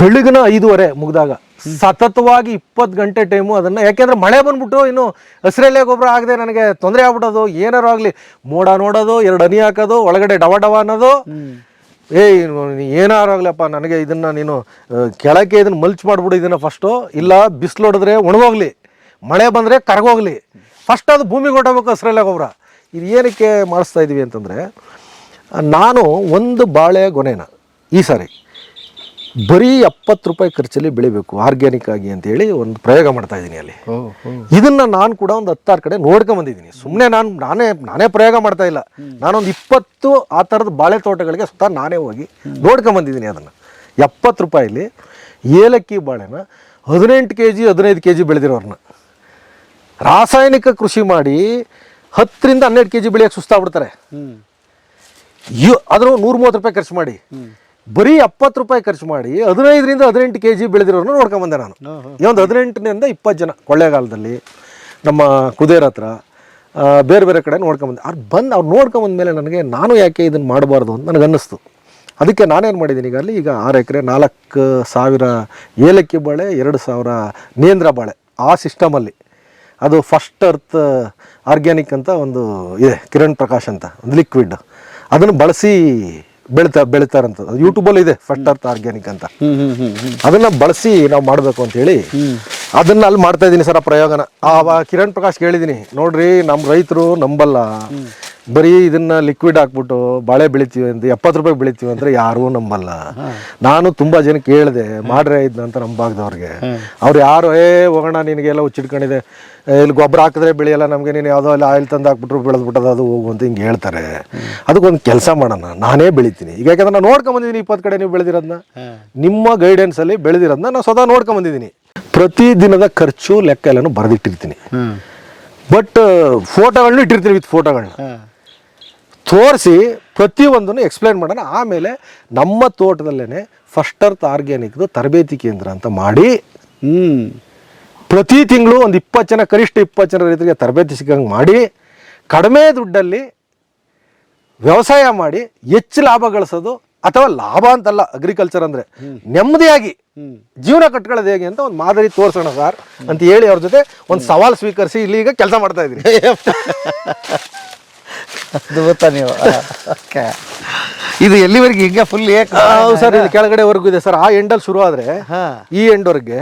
ಬೆಳಗಿನ ಐದುವರೆ ಮುಗಿದಾಗ ಸತತವಾಗಿ ಇಪ್ಪತ್ತು ಗಂಟೆ ಟೈಮು ಅದನ್ನ ಯಾಕೆಂದ್ರೆ ಮಳೆ ಬಂದ್ಬಿಟ್ಟು ಇನ್ನು ಹಸಿರೆಲೆ ಗೊಬ್ಬರ ಆಗದೆ ನನಗೆ ತೊಂದರೆ ಆಗ್ಬಿಡೋದು ಏನಾರು ಆಗಲಿ ಮೋಡ ನೋಡೋದು ಎರಡು ಹನಿ ಹಾಕೋದು ಒಳಗಡೆ ಡವ ಡವ ಅನ್ನೋದು. ಏಯ್ ಏನಾರು ಆಗ್ಲಪ್ಪ, ನನಗೆ ಇದನ್ನ ನೀನು ಕೆಳಕ್ಕೆ ಇದನ್ನ ಮಲ್ಚ್ ಮಾಡ್ಬಿಡು ಇದನ್ನ ಫಸ್ಟು ಇಲ್ಲ, ಬಿಸಿಲು ಹೊಡೆದ್ರೆ ಒಣಗೋಗ್ಲಿ. ಮಳೆ ಬಂದರೆ ಕರಗೋಗ್ಲಿ. ಫಸ್ಟ್ ಅದು ಭೂಮಿಗೆ ಹೊಟ್ಟಬೇಕು ಹಸ್ರಲ್ಲ ಗೊಬ್ಬರ. ಇದು ಏನಕ್ಕೆ ಮಾಡಿಸ್ತಾ ಇದೀವಿ ಅಂತಂದರೆ, ನಾನು ಒಂದು ಬಾಳೆ ಗೊನೆನ ಈ ಸಾರಿ ಬರೀ ಎಪ್ಪತ್ತು ರೂಪಾಯಿ ಖರ್ಚಲ್ಲಿ ಬೆಳಿಬೇಕು ಆರ್ಗ್ಯಾನಿಕ್ ಆಗಿ ಅಂತ ಹೇಳಿ ಒಂದು ಪ್ರಯೋಗ ಮಾಡ್ತಾ ಇದ್ದೀನಿ ಅಲ್ಲಿ. ಇದನ್ನ ನಾನು ಕೂಡ ಒಂದು ಹತ್ತಾರು ಕಡೆ ನೋಡ್ಕೊಂಡ್ ಬಂದಿದ್ದೀನಿ. ಸುಮ್ಮನೆ ನಾನು ನಾನೇ ನಾನೇ ಪ್ರಯೋಗ ಮಾಡ್ತಾ ಇಲ್ಲ. ನಾನೊಂದು ಇಪ್ಪತ್ತು ಆ ಥರದ ಬಾಳೆ ತೋಟಗಳಿಗೆ ಸುತ್ತ ನಾನೇ ಹೋಗಿ ನೋಡ್ಕೊಂಡ್ ಬಂದಿದ್ದೀನಿ ಅದನ್ನು. ಎಪ್ಪತ್ತು ರೂಪಾಯಿಲಿ ಏಲಕ್ಕಿ ಬಾಳೆನ ಹದಿನೆಂಟು ಕೆ ಜಿ ಹದಿನೈದು ಕೆ ಜಿ ಬೆಳೆದಿರೋರನ್ನ ರಾಸಾಯನಿಕ ಕೃಷಿ ಮಾಡಿ ಹತ್ತರಿಂದ ಹನ್ನೆರಡು ಕೆ ಜಿ ಬೆಳೆಯೋಕೆ ಸುಸ್ತಾಗ್ಬಿಡ್ತಾರೆ. ಯು ಅದ್ರ ನೂರ ಮೂವತ್ತು ರೂಪಾಯಿ ಖರ್ಚು ಮಾಡಿ. ಬರೀ ಎಪ್ಪತ್ತು ರೂಪಾಯಿ ಖರ್ಚು ಮಾಡಿ ಹದಿನೈದರಿಂದ ಹದಿನೆಂಟು ಕೆ ಜಿ ಬೆಳೆದಿರೋರನ್ನ ನೋಡ್ಕೊಂಬಂದೆ ನಾನು. ಈ ಒಂದು ಹದಿನೆಂಟರಿಂದ ಇಪ್ಪತ್ತು ಜನ ಕೊಳ್ಳೇಗಾಲದಲ್ಲಿ ನಮ್ಮ ಕುದೇರ ಹತ್ರ ಬೇರೆ ಬೇರೆ ಕಡೆ ನೋಡ್ಕೊಂಬಂದೆ ಅವ್ರು ಬಂದು ಅವ್ರು ನೋಡ್ಕೊಂಬಂದ ಮೇಲೆ ನನಗೆ ನಾನು ಯಾಕೆ ಇದನ್ನು ಮಾಡಬಾರ್ದು ಅಂತ ನನಗೆ ಅನ್ನಿಸ್ತು. ಅದಕ್ಕೆ ನಾನೇನು ಮಾಡಿದ್ದೀನಿ ಈಗ ಅಲ್ಲಿ ಈಗ ಆರು ಎಕರೆ ನಾಲ್ಕು ಸಾವಿರ ಏಲಕ್ಕಿ ಬಾಳೆ ಎರಡು ಸಾವಿರ ನೇಂದ್ರ ಬಾಳೆ ಆ ಸಿಸ್ಟಮಲ್ಲಿ ಅದು ಫಸ್ಟ್ ಅರ್ತ್ ಆರ್ಗ್ಯಾನಿಕ್ ಅಂತ ಒಂದು ಇದೆ ಕಿರಣ್ ಪ್ರಕಾಶ್ ಅಂತ ಒಂದು ಲಿಕ್ವಿಡ್ ಅದನ್ನು ಬಳಸಿ ಬೆಳಿತಾ ಬೆಳಿತಾರಂತ ಯೂಟ್ಯೂಬ್ ಅಲ್ಲಿ ಇದೆ ಫಸ್ಟ್ ಅರ್ಥ ಆರ್ಗ್ಯಾನಿಕ್ ಅಂತ. ಅದನ್ನ ಬಳಸಿ ನಾವು ಮಾಡಬೇಕು ಅಂತ ಹೇಳಿ ಅದನ್ನ ಅಲ್ಲಿ ಮಾಡ್ತಾ ಇದ್ದೀನಿ ಸರ್ ಆ ಪ್ರಯೋಗನ. ಆ ಕಿರಣ್ ಪ್ರಕಾಶ್ ಕೇಳಿದ್ದೀನಿ. ನೋಡ್ರಿ ನಮ್ಮ ರೈತರು ನಂಬಲ್ಲ. ಬರೀ ಇದನ್ನ ಲಿಕ್ವಿಡ್ ಹಾಕ್ಬಿಟ್ಟು ಬಾಳೆ ಬೆಳಿತೀವಿ ಅಂತ ಎಪ್ಪತ್ತು ರೂಪಾಯಿ ಬೆಳಿತೀವಿ ಅಂದ್ರೆ ಯಾರೂ ನಂಬಲ್ಲ. ನಾನು ತುಂಬಾ ಜನಕ್ಕೆ ಕೇಳಿದೆ ಮಾಡ್ರೆ ಅಂತ ನಂಬಾಗ್ದವ್ರಿಗೆ ಅವ್ರು ಯಾರು ಏ ಹೋಗೋಣ ನಿನಗೆಲ್ಲ ಹುಚ್ಚಿಟ್ಕೊಂಡಿದೆ ಇಲ್ಲಿ ಗೊಬ್ಬರ ಹಾಕಿದ್ರೆ ಬೆಳೆಯಲ್ಲ ನಮಗೆ ನೀನು ಯಾವುದೋ ಅಲ್ಲಿ ಆಯಿಲ್ ತಂದು ಹಾಕ್ಬಿಟ್ರು ಬೆಳೆದ್ಬಿಟ್ಟದ ಅದು ಹೋಗು ಅಂತ ಹಿಂಗೆ ಹೇಳ್ತಾರೆ. ಅದಕ್ಕೊಂದು ಕೆಲಸ ಮಾಡೋಣ ನಾನೇ ಬೆಳಿತೀನಿ. ಈಗ ಯಾಕಂದ್ರೆ ನಾನು ನೋಡ್ಕೊಂಬಂದಿದ್ದೀನಿ ಇಪ್ಪತ್ತು ಕಡೆ ನೀವು ಬೆಳೆದಿರೋದನ್ನ ನಿಮ್ಮ ಗೈಡೆನ್ಸಲ್ಲಿ ಬೆಳೆದಿರೋದನ್ನ ನಾನು ಸದಾ ನೋಡ್ಕೊಂಬಂದಿದ್ದೀನಿ ಪ್ರತಿ ದಿನದ ಖರ್ಚು ಲೆಕ್ಕ ಎಲ್ಲನೂ ಬರೆದಿಟ್ಟಿರ್ತೀನಿ. ಬಟ್ ಫೋಟೋಗಳನ್ನೂ ಇಟ್ಟಿರ್ತೀನಿ ವಿತ್ ಫೋಟೋಗಳನ್ನ ತೋರಿಸಿ ಪ್ರತಿಯೊಂದನ್ನು ಎಕ್ಸ್ಪ್ಲೈನ್ ಮಾಡೋಣ. ಆಮೇಲೆ ನಮ್ಮ ತೋಟದಲ್ಲೇ ಫಸ್ಟ್ ಅರ್ತ್ ಆರ್ಗ್ಯಾನಿಕ್ದು ತರಬೇತಿ ಕೇಂದ್ರ ಅಂತ ಮಾಡಿ ಪ್ರತಿ ತಿಂಗಳು ಒಂದು ಇಪ್ಪತ್ತು ಜನ ಕನಿಷ್ಠ ಇಪ್ಪತ್ತು ಜನ ರೈತರಿಗೆ ತರಬೇತಿ ಸಿಗಂಗೆ ಮಾಡಿ ಕಡಿಮೆ ದುಡ್ಡಲ್ಲಿ ವ್ಯವಸಾಯ ಮಾಡಿ ಹೆಚ್ಚು ಲಾಭ ಗಳಿಸೋದು ಅಥವಾ ಲಾಭ ಅಂತಲ್ಲ ಅಗ್ರಿಕಲ್ಚರ್ ಅಂದರೆ ನೆಮ್ಮದಿಯಾಗಿ ಜೀವನ ಕಟ್ಕೊಳ್ಳೋದು ಹೇಗೆ ಅಂತ ಒಂದು ಮಾದರಿ ತೋರಿಸೋಣ ಸರ್ ಅಂತ ಹೇಳಿ ಅವ್ರ ಜೊತೆ ಒಂದು ಸವಾಲು ಸ್ವೀಕರಿಸಿ ಇಲ್ಲಿ ಈಗ ಕೆಲಸ ಮಾಡ್ತಾ ಇದ್ದೀನಿ. ಅದ್ಭುತ ನೀವು. ಓಕೆ. ಇದು ಎಲ್ಲಿವರೆಗೆ ಹಿಂಗೆ ಫುಲ್ ಹೌದು ಸರ್ ಇಲ್ಲಿ ಕೆಳಗಡೆವರೆಗೂ ಇದೆ ಸರ್. ಆ ಎಂಡಲ್ಲಿ ಶುರು ಆದ್ರೆ ಈ ಎಂಡ್ ವರ್ಗೆ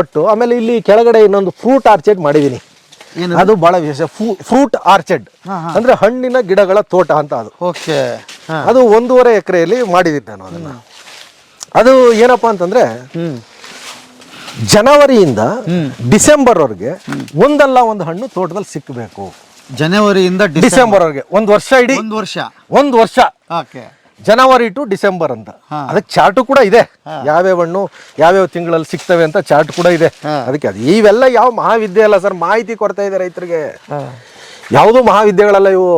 ಒಟ್ಟು ಆಮೇಲೆ ಇಲ್ಲಿ ಕೆಳಗಡೆ ಇನ್ನೊಂದು ಫ್ರೂಟ್ ಆರ್ಚೆಡ್ ಮಾಡಿದೀನಿ. ಅದು ಬಹಳ ವಿಶೇಷ. ಫ್ರೂಟ್ ಆರ್ಚೆಡ್ ಅಂದ್ರೆ ಹಣ್ಣಿನ ಗಿಡಗಳ ತೋಟ ಅಂತ ಅದು. ಓಕೆ. ಅದು ಒಂದೂವರೆ ಎಕರೆಯಲ್ಲಿ ಮಾಡಿದ್ದೀನಿ ನಾನು ಅದನ್ನ. ಅದು ಏನಪ್ಪಾ ಅಂತಂದ್ರೆ ಜನವರಿಯಿಂದ ಡಿಸೆಂಬರ್ವರೆಗೆ ಒಂದಲ್ಲ ಒಂದು ಹಣ್ಣು ತೋಟದಲ್ಲಿ ಸಿಕ್ಕಬೇಕು ಜನವರಿಯಿಂದ ಡಿಸೆಂಬರ್. ವರೆಗೆ ಒಂದು ವರ್ಷ ಇಡೀ. ಒಂದು ವರ್ಷ. ಒಂದು ವರ್ಷ. ಓಕೆ. ಜನವರಿ ಟು ಡಿಸೆಂಬರ್ ಅಂತ. ಅದಕ್ಕೆ ಚಾರ್ಟು ಕೂಡ ಇದೆ. ಯಾವ್ಯಾವ ಹಣ್ಣು ಯಾವ್ಯಾವ ತಿಂಗಳಲ್ಲಿ ಸಿಗ್ತವೆ ಅಂತ ಚಾರ್ಟ್ ಕೂಡ ಇದೆ. ಅದಕ್ಕೆ ಅದು ಇವೆಲ್ಲ ಯಾವ ಮಹಾವಿದ್ಯೆ ಅಲ್ಲ ಸರ್ ಮಾಹಿತಿ ಕೊಡ್ತಾ ಇದೆ ರೈತರಿಗೆ. ಯಾವುದೂ ಮಹಾವಿದ್ಯೆಗಳಲ್ಲ ಇವು.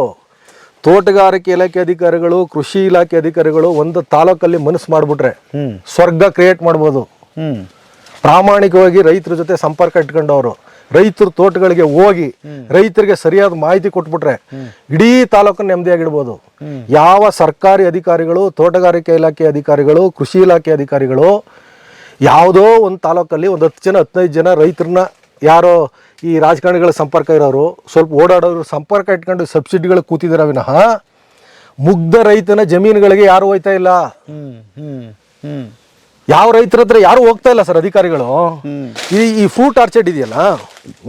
ತೋಟಗಾರಿಕೆ ಇಲಾಖೆ ಅಧಿಕಾರಿಗಳು ಕೃಷಿ ಇಲಾಖೆ ಅಧಿಕಾರಿಗಳು ಒಂದು ತಾಲೂಕಲ್ಲಿ ಮನಸ್ಸು ಮಾಡಿಬಿಟ್ರೆ ಸ್ವರ್ಗ ಕ್ರಿಯೇಟ್ ಮಾಡ್ಬೋದು. ಪ್ರಾಮಾಣಿಕವಾಗಿ ರೈತರ ಜೊತೆ ಸಂಪರ್ಕ ಇಟ್ಕೊಂಡವರು. ರೈತರ ತೋಟಗಳಿಗೆ ಹೋಗಿ ರೈತರಿಗೆ ಸರಿಯಾದ ಮಾಹಿತಿ ಕೊಟ್ಬಿಟ್ರೆ ಇಡೀ ತಾಲೂಕನ್ನು ನೆಮ್ಮದಿಯಾಗಿಡ್ಬೋದು ಯಾವ ಸರ್ಕಾರಿ ಅಧಿಕಾರಿಗಳು ತೋಟಗಾರಿಕೆ ಇಲಾಖೆ ಅಧಿಕಾರಿಗಳು ಕೃಷಿ ಇಲಾಖೆ ಅಧಿಕಾರಿಗಳು ಯಾವುದೋ ಒಂದು ತಾಲೂಕಲ್ಲಿ ಒಂದು ಹತ್ತು ಜನ ಹದಿನೈದು ಜನ ರೈತರನ್ನ ಯಾರೋ ಈ ರಾಜಕಾರಣಿಗಳ ಸಂಪರ್ಕ ಇರೋರು ಸ್ವಲ್ಪ ಓಡಾಡೋರು ಸಂಪರ್ಕ ಇಟ್ಕೊಂಡು ಸಬ್ಸಿಡಿಗಳು ಕೂತಿದಾರೆ ವಿನಃ ಮುಗ್ಧ ರೈತನ ಜಮೀನುಗಳಿಗೆ ಯಾರು ಹೋಯ್ತಾ ಇಲ್ಲ? ಹ್ಮ್ ಹ್ಮ್ ಹ್ಮ್. ಯಾವ ರೈತರ ಹತ್ರ ಯಾರು ಹೋಗ್ತಾ ಇಲ್ಲ ಸರ್ ಅಧಿಕಾರಿಗಳು. ಈ ಈ ಫ್ರೂಟ್ ಆರ್ಚರ್ಡ್ ಇದೆಯಲ್ಲ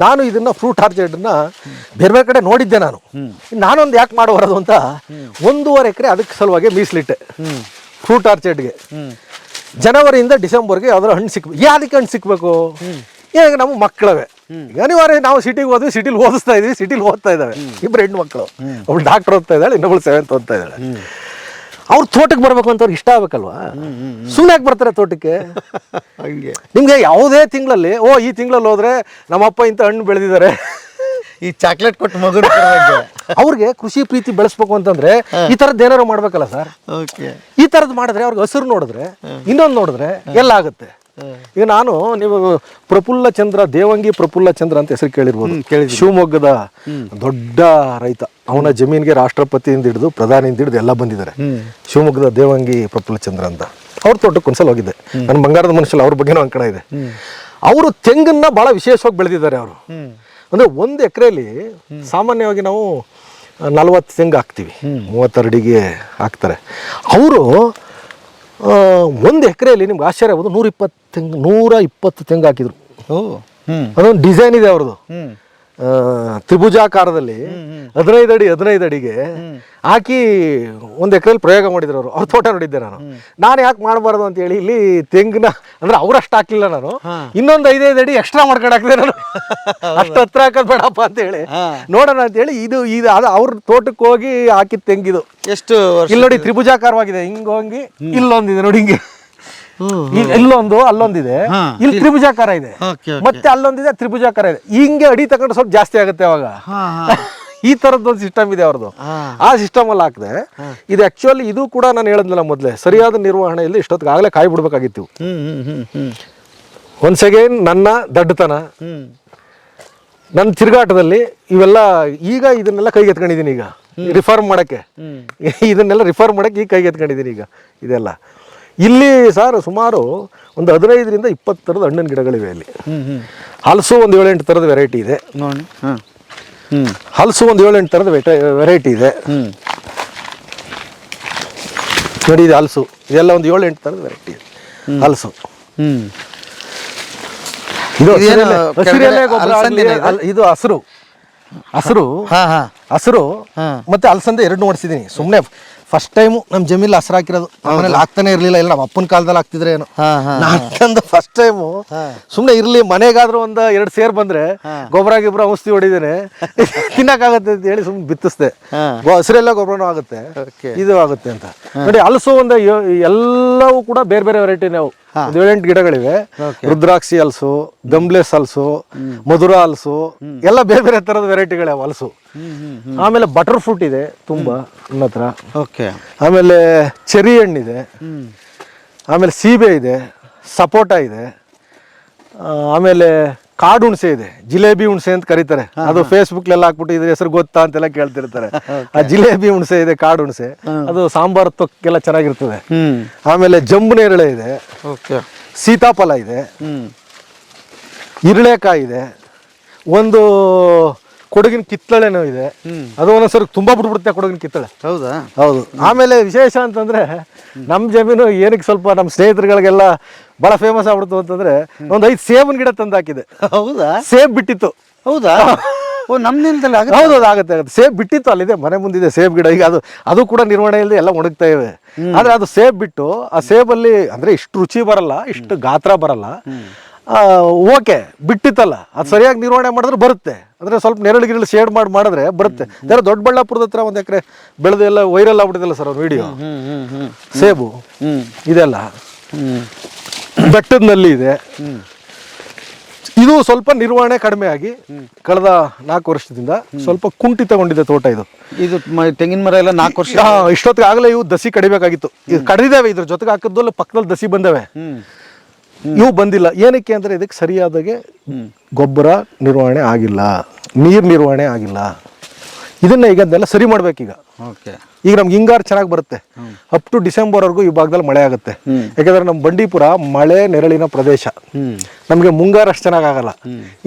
ನಾನು ಇದನ್ನ ಫ್ರೂಟ್ ಆರ್ಚರ್ಡ್ನ ಬೇರೆ ಬೇರೆ ಕಡೆ ನೋಡಿದ್ದೆ ನಾನು. ನಾನೊಂದು ಯಾಕೆ ಮಾಡಬಾರದು ಅಂತ ಒಂದೂವರೆ ಎಕರೆ ಅದಕ್ಕೆ ಸಲುವಾಗಿ ಮೀಸಲಿಟ್ಟೆ. ಫ್ರೂಟ್ ಆರ್ಚರ್ಡ್ಗೆ ಜನವರಿಯಿಂದ ಡಿಸೆಂಬರ್ಗೆ ಯಾವ್ದಾದ್ರು ಹಣ್ಣು ಸಿಕ್ಬೇಕು ಯಾವ್ದಕ್ಕೆ ಹಣ್ಣು ಸಿಕ್ಬೇಕು? ಈಗ ನಮ್ಮ ಮಕ್ಕಳವೆ ಈಗ ಅನಿವಾರ್ಯ ನಾವು ಸಿಟಿಗೆ ಹೋದ್ವಿ ಸಿಟಿಲಿ ಓದಿಸ್ತಾ ಇದೀವಿ ಸಿಟಿಲಿ ಓದ್ತಾ ಇದ್ದಾವೆ. ಇಬ್ಬರು ಹೆಣ್ಣು ಮಕ್ಕಳು ಅವಳು ಡಾಕ್ಟರ್ ಓದ್ತಾ ಇದ್ದಾಳೆ ಇನ್ನೊಬ್ಳು ಸೆವೆಂತ್ ಓದ್ತಾ ಇದ್ದಾಳೆ. ಅವ್ರು ತೋಟಕ್ಕೆ ಬರ್ಬೇಕು ಅಂತ ಅವ್ರಿಗೆ ಇಷ್ಟ ಆಗ್ಬೇಕಲ್ವಾ? ಸುಮ್ಮನೆ ಯಾಕೆ ಬರ್ತಾರೆ ತೋಟಕ್ಕೆ? ಹಂಗೆ. ನಿಮ್ಗೆ ಯಾವುದೇ ತಿಂಗಳಲ್ಲಿ ಓ ಈ ತಿಂಗಳಲ್ಲಿ ಹೋದ್ರೆ ನಮ್ಮಪ್ಪ ಇಂಥ ಹಣ್ಣು ಬೆಳೆದಿದ್ದಾರೆ. ಈ ಚಾಕ್ಲೇಟ್ ಕೊಟ್ಟು ಮಗು ಅವ್ರಿಗೆ ಕೃಷಿ ಪ್ರೀತಿ ಬೆಳೆಸ್ಬೇಕು ಅಂತಂದ್ರೆ ಈ ತರದ್ದು ಏನಾರು ಮಾಡ್ಬೇಕಲ್ಲ ಸರ್? ಓಕೆ. ಈ ತರದ್ ಮಾಡಿದ್ರೆ ಅವ್ರಿಗೆ ಹಸಿರು ನೋಡಿದ್ರೆ ಇನ್ನೊಂದು ನೋಡಿದ್ರೆ ಎಲ್ಲ ಆಗುತ್ತೆ. ಈಗ ನಾನು ನೀವು ಪ್ರಫುಲ್ಲ ಚಂದ್ರ ದೇವಂಗಿ ಪ್ರಫುಲ್ಲ ಚಂದ್ರ ಅಂತ ಹೆಸರು ಕೇಳಿರ್ಬೋದು. ಶಿವಮೊಗ್ಗದ ದೊಡ್ಡ ರೈತ. ಅವನ ಜಮೀನಿಗೆ ರಾಷ್ಟ್ರಪತಿಯಿಂದ ಹಿಡಿದು ಪ್ರಧಾನಿಯಿಂದ ಹಿಡಿದು ಎಲ್ಲ ಬಂದಿದ್ದಾರೆ. ಶಿವಮೊಗ್ಗದ ದೇವಂಗಿ ಪ್ರಫುಲ್ಲ ಚಂದ್ರ ಅಂತ. ಅವ್ರ ತೋಟಕ್ಕೆ ಒಂದ್ಸಲ ಹೋಗಿದ್ದೆ. ನನ್ನ ಬಂಗಾರದ ಮನುಷ್ಯಲ್ಲ ಅವ್ರ ಬಗ್ಗೆನೂ ಅಂಕಣ ಇದೆ. ಅವರು ತೆಂಗನ್ನ ಬಹಳ ವಿಶೇಷವಾಗಿ ಬೆಳೆದಿದ್ದಾರೆ ಅವರು. ಅಂದ್ರೆ ಒಂದು ಎಕರೆಯಲ್ಲಿ ಸಾಮಾನ್ಯವಾಗಿ ನಾವು ನಲವತ್ತು ತೆಂಗು ಹಾಕ್ತೀವಿ. ಮೂವತ್ತರಡಿಗೆ ಹಾಕ್ತಾರೆ. ಅವರು ಒಂದು ಎಕರೆಯಲ್ಲಿ ನಿಮ್ಗೆ ಆಶ್ಚರ್ಯ ಆಗ್ಬೋದು. ನೂರ ಇಪ್ಪತ್ತು ತೆಂಗು ನೂರ ಇಪ್ಪತ್ತು ತೆಂಗು ಹಾಕಿದ್ರು. ಅದೊಂದು ಡಿಸೈನ್ ಇದೆ ಅವ್ರದ್ದು. ತ್ರಿಭುಜಾಕಾರದಲ್ಲಿ ಹದಿನೈದು ಅಡಿ ಹದಿನೈದು ಅಡಿಗೆ ಹಾಕಿ ಒಂದು ಎಕರೆಯಲ್ಲಿ ಪ್ರಯೋಗ ಮಾಡಿದ್ರು ಅವರು. ಅವ್ರ ತೋಟ ನೋಡಿದ್ದೆ ನಾನು. ನಾನು ಯಾಕೆ ಮಾಡಬಾರ್ದು ಅಂತ ಹೇಳಿ ಇಲ್ಲಿ ತೆಂಗಿನ ಅಂದ್ರೆ ಅವ್ರಷ್ಟು ಹಾಕಿಲ್ಲ ನಾನು. ಇನ್ನೊಂದು ಐದೈದು ಅಡಿ ಎಕ್ಸ್ಟ್ರಾ ಮಾಡ್ಕೊಂಡು ಹಾಕಿದೆ ನಾನು. ಅಷ್ಟು ಹತ್ರ ಹಾಕೋದು ಬೇಡಪ್ಪ ಅಂತ ಹೇಳಿ. ನೋಡೋಣ ಅಂತ ಹೇಳಿ ಇದು ಇದು ಅದು ಅವ್ರ ತೋಟಕ್ಕೆ ಹೋಗಿ ಹಾಕಿದ ತೆಂಗಿದು. ಎಷ್ಟು ಇಲ್ಲಿ ನೋಡಿ ತ್ರಿಭುಜಾಕಾರವಾಗಿದೆ. ಹಿಂಗೆ ಹೋಗಿ ಇಲ್ಲೊಂದಿದೆ ನೋಡಿ ಹಿಂಗೆ. ಇಲ್ಲೊಂದು ಅಲ್ಲೊಂದಿದೆ. ಇಲ್ಲಿ ತ್ರಿಭುಜಾಕಾರ ಇದೆ. ಮತ್ತೆ ಅಲ್ಲೊಂದಿದೆ ತ್ರಿಭುಜಾಕಾರ ಇದೆ. ಹಿಂಗೆ ಅಡಿ ತಗೊಂಡು ಸ್ವಲ್ಪ ಜಾಸ್ತಿ ಆಗುತ್ತೆ ಅವಾಗ. ಈ ತರದ್ದೊಂದು ಸಿಸ್ಟಮ್ ಇದೆ ಅವ್ರದ್ದು ಆ ಸಿಸ್ಟಮ್ ಅಲ್ಲಿ ಹಾಕಿದೆ ಇದು ಆಕ್ಚುಲಿ ಇದು ಕೂಡ ನಾನು ಹೇಳಿದ್ನಲ್ಲ ಮೊದಲೇ ಸರಿಯಾದ ನಿರ್ವಹಣೆಯಲ್ಲಿ ಇಷ್ಟೊತ್ತಿಗೆ ಆಗಲೇ ಕಾಯಿ ಬಿಡ್ಬೇಕಾಗಿತ್ತು. ಒನ್ಸ್ ಅಗೇನ್ ನನ್ನ ದಡ್ಡತನ ನನ್ನ ತಿರುಗಾಟದಲ್ಲಿ ಇವೆಲ್ಲ ಈಗ ಇದನ್ನೆಲ್ಲ ಕೈಗೆ ಎತ್ಕೊಂಡಿದ್ದೀನಿ ಈಗ. ರಿಫಾರ್ಮ್ ಮಾಡಕ್ಕೆ. ಇದನ್ನೆಲ್ಲ ರಿಫಾರ್ಮ್ ಮಾಡಕ್ಕೆ ಈಗ ಕೈಗೆ ಎತ್ಕೊಂಡಿದ್ದೀನಿ ಈಗ ಇದೆಲ್ಲ. ಇಲ್ಲಿ ಸರ್ ಸುಮಾರು ಒಂದು ಹದಿನೈದರಿಂದ ಇಪ್ಪತ್ತು ಥರದ ಹಣ್ಣಿನ ಗಿಡಗಳಿವೆ ಇಲ್ಲಿ. ಹಲಸು ಒಂದು ಏಳೆಂಟು ಥರದ ವೆರೈಟಿ ಇದೆ. ಹಲಸು ಒಂದು ಏಳೆಂಟು ಥರದ ವೆರೈಟಿ ಇದೆ. ನೋಡಿ ಇದು ಹಲಸು. ಇದೆಲ್ಲ ಒಂದು ಏಳೆಂಟು ಥರದ ವೆರೈಟಿ ಇದೆ. ಹಲಸು. ಇದು ಇದು? ಹಸಿರು. ಹಸಿರು. ಹಸಿರು. ಮತ್ತೆ ಅಲಸಂದೆ ಎರಡು ನೋಡ್ಸಿದೀನಿ ಸುಮ್ಮನೆ ಫಸ್ಟ್ ಟೈಮ್ ನಮ್ಮ ಜಮೀನ್ ಹಸಿರು ಹಾಕಿರೋದು. ಆಮೇಲೆ ಆಗ್ತಾನೆ ಇರಲಿಲ್ಲ. ಇಲ್ಲ ನಮ್ಮ ಅಪ್ಪನ ಕಾಲದಲ್ಲಿ ಆಗ್ತಿದ್ರೆ ಏನು. ಹಾ, ಹಾ, ನಾನು ಫಸ್ಟ್ ಟೈಮು ಸುಮ್ಮನೆ ಇರ್ಲಿ ಮನೆಗಾದ್ರೂ ಒಂದು ಎರಡು ಸೇರ್ ಬಂದ್ರೆ ಗೊಬ್ಬರ ಗಿಬ್ಬರ ಔಷಧಿ ಹೊಡಿದೇನೆ. ತಿನ್ನಕ್ಕಾಗತ್ತೆ ಅಂತ ಹೇಳಿ ಸುಮ್ಮನೆ ಬಿತ್ತಿಸ್ದೆ. ಹಸಿರೆಲ್ಲ ಗೊಬ್ಬರನೂ ಆಗುತ್ತೆ. ಇದು ಆಗುತ್ತೆ ಅಂತ. ನೋಡಿ ಹಲಸು ಒಂದು ಎಲ್ಲವೂ ಕೂಡ ಬೇರೆ ಬೇರೆ ವೆರೈಟಿ ನಾವು ಒಂದು ಏಳೆಂಟು ಗಿಡಗಳಿವೆ. ರುದ್ರಾಕ್ಷಿ ಹಲಸು ದಂಬ್ಲೆಸ್ ಹಲಸು ಮಧುರ ಹಲಸು ಎಲ್ಲ ಬೇರೆ ಬೇರೆ ತರದ ವೆರೈಟಿಗಳ ಹಲಸು. ಆಮೇಲೆ ಬಟರ್ ಫ್ರೂಟ್ ಇದೆ ತುಂಬಾ ನನ್ನ ಹತ್ರ. ಓಕೆ. ಆಮೇಲೆ ಚೆರಿ ಹಣ್ಣಿದೆ. ಆಮೇಲೆ ಸೀಬೆ ಇದೆ ಸಪೋಟ ಇದೆ. ಆಮೇಲೆ ಕಾಡು ಹುಣಸೆ ಇದೆ. ಜಿಲೇಬಿ ಹುಣಸೆ ಅಂತ ಕರೀತಾರೆ. ಅದು ಫೇಸ್ಬುಕ್ ಎಲ್ಲ ಹಾಕ್ಬಿಟ್ಟು ಇದ್ರ ಹೆಸರು ಗೊತ್ತಾ ಅಂತೆಲ್ಲ ಕೇಳ್ತಿರ್ತಾರೆ. ಆ ಜಿಲೇಬಿ ಹುಣಸೆ ಇದೆ ಕಾಡು ಹುಣಸೆ. ಅದು ಸಾಂಬಾರ್ ತೊಕ್ಕೆಲ್ಲ ಚೆನ್ನಾಗಿರ್ತದೆ. ಆಮೇಲೆ ಜಂಬು ನೇರಳೆ ಇದೆ. ಓಕೆ. ಸೀತಾಫಲ ಇದೆ. ಇರಳೆಕಾಯಿ ಇದೆ. ಒಂದು ಕೊಡಗಿನ ಕಿತ್ತಳೆನೋ ಇದೆ. ಅದು ಒಂದೊಂದ್ಸರಿ ತುಂಬಾ ಬಿಟ್ಬಿಡುತ್ತೆ ಕೊಡಗಿನ ಕಿತ್ತಳೆ. ಹೌದಾ? ಹೌದು. ಆಮೇಲೆ ವಿಶೇಷ ಅಂತಂದ್ರೆ ನಮ್ಮ ಜಮೀನು ಏನಕ್ಕೆ ಸ್ವಲ್ಪ ನಮ್ಮ ಸ್ನೇಹಿತರುಗಳಿಗೆಲ್ಲ ಬಹಳ ಫೇಮಸ್ ಆಗ್ಬಿಡ್ತು ಅಂತಂದ್ರೆ ಒಂದ್ ಐದು ಸೇಬಿನ ಗಿಡ ತಂದು ಹಾಕಿದೆ ಹೌದಾ? ಸೇಬ್ ಬಿಟ್ಟಿತ್ತು. ಹೌದಾ? ಓ ನಮ್ಮ ನೆಲದಲ್ಲಿ ಆಗ ಹೌದು ಅದು ಆಗುತ್ತೆ ಆಗುತ್ತೆ. ಸೇಬ್ ಬಿಟ್ಟಿತ್ತು ಅಲ್ಲಿದೆ ಮನೆ ಮುಂದಿದೆ ಸೇಬ್ ಗಿಡ. ಈಗ ಅದು ಅದು ಕೂಡ ನಿರ್ವಹಣೆ ಇಲ್ಲದೆ ಎಲ್ಲ ಒಣಗ್ತಾ ಇವೆ. ಆದ್ರೆ ಅದು ಸೇಬ್ ಬಿಟ್ಟು ಆ ಸೇಬಲ್ಲಿ ಅಂದ್ರೆ ಇಷ್ಟು ರುಚಿ ಬರಲ್ಲ ಇಷ್ಟು ಗಾತ್ರ ಬರಲ್ಲ. ಓಕೆ ಬಿಟ್ಟಿತ್ತಲ್ಲ ಅದು ಸರಿಯಾಗಿ ನಿರ್ವಹಣೆ ಮಾಡಿದ್ರೆ ಬರುತ್ತೆ. ಅಂದ್ರೆ ಸ್ವಲ್ಪ ನೆರಳು ಗಿರಳು ಶೇಡ್ ಮಾಡಿ ಮಾಡಿದ್ರೆ ಬರುತ್ತೆ. ಯಾರು ದೊಡ್ಡಬಳ್ಳಾಪುರದ ಹತ್ರ ಒಂದು ಎಕರೆ ಬೆಳೆದೆಲ್ಲ ವೈರಲ್ ಆಗ್ಬಿಟ್ಟಿದೆಲ್ಲ ಸರ್ ಒಂದು ವಿಡಿಯೋ. ಸೇಬು. ಇದೆಲ್ಲ. ಬೆಟ್ಟದಲ್ಲಿ ಬೆಟ್ಟದ ಇದೆ. ಇದು ಸ್ವಲ್ಪ ನಿರ್ವಹಣೆ ಕಡಿಮೆ ಆಗಿ ಕಳೆದ ನಾಲ್ಕು ವರ್ಷದಿಂದ ಸ್ವಲ್ಪ ಕುಂಠಿತಗೊಂಡಿದೆ ತೋಟ ಇದು. ಇದು ತೆಂಗಿನ ಮರ ಎಲ್ಲ ನಾಲ್ಕು ವರ್ಷ ಇಷ್ಟೊತ್ತಿಗೆ ಆಗಲೇ ಇವು ದಸಿ ಕಡಿಬೇಕಾಗಿತ್ತು. ಇದು ಕಡಿದಿದ್ದಾವೆ ಇದ್ರ ಜೊತೆಗೆ ಹಾಕಿದ್ವಲ್ಲ ಪಕ್ಕದಲ್ಲಿ ದಸಿ ಬಂದವೆ. ಇವು ಬಂದಿಲ್ಲ. ಏನಕ್ಕೆ ಅಂದ್ರೆ ಇದಕ್ಕೆ ಸರಿಯಾದಾಗೆ ಗೊಬ್ಬರ ನಿರ್ವಹಣೆ ಆಗಿಲ್ಲ. ನೀರು ನಿರ್ವಹಣೆ ಆಗಿಲ್ಲ. ಇದನ್ನ ಈಗ ಅದನ್ನೆಲ್ಲ ಸರಿ ಮಾಡ್ಬೇಕೀಗ. ಓಕೆ. ಈಗ ನಮ್ಗೆ ಹಿಂಗಾರು ಚೆನ್ನಾಗಿ ಬರುತ್ತೆ. ಅಪ್ ಟು ಡಿಸೆಂಬರ್ವರೆಗೂ ಈ ಭಾಗದಲ್ಲಿ ಮಳೆ ಆಗುತ್ತೆ. ಯಾಕಂದ್ರೆ ನಮ್ಮ ಬಂಡೀಪುರ ಮಳೆ ನೆರಳಿನ ಪ್ರದೇಶ. ನಮಗೆ ಮುಂಗಾರು ಅಷ್ಟು ಚೆನ್ನಾಗಿ ಆಗಲ್ಲ.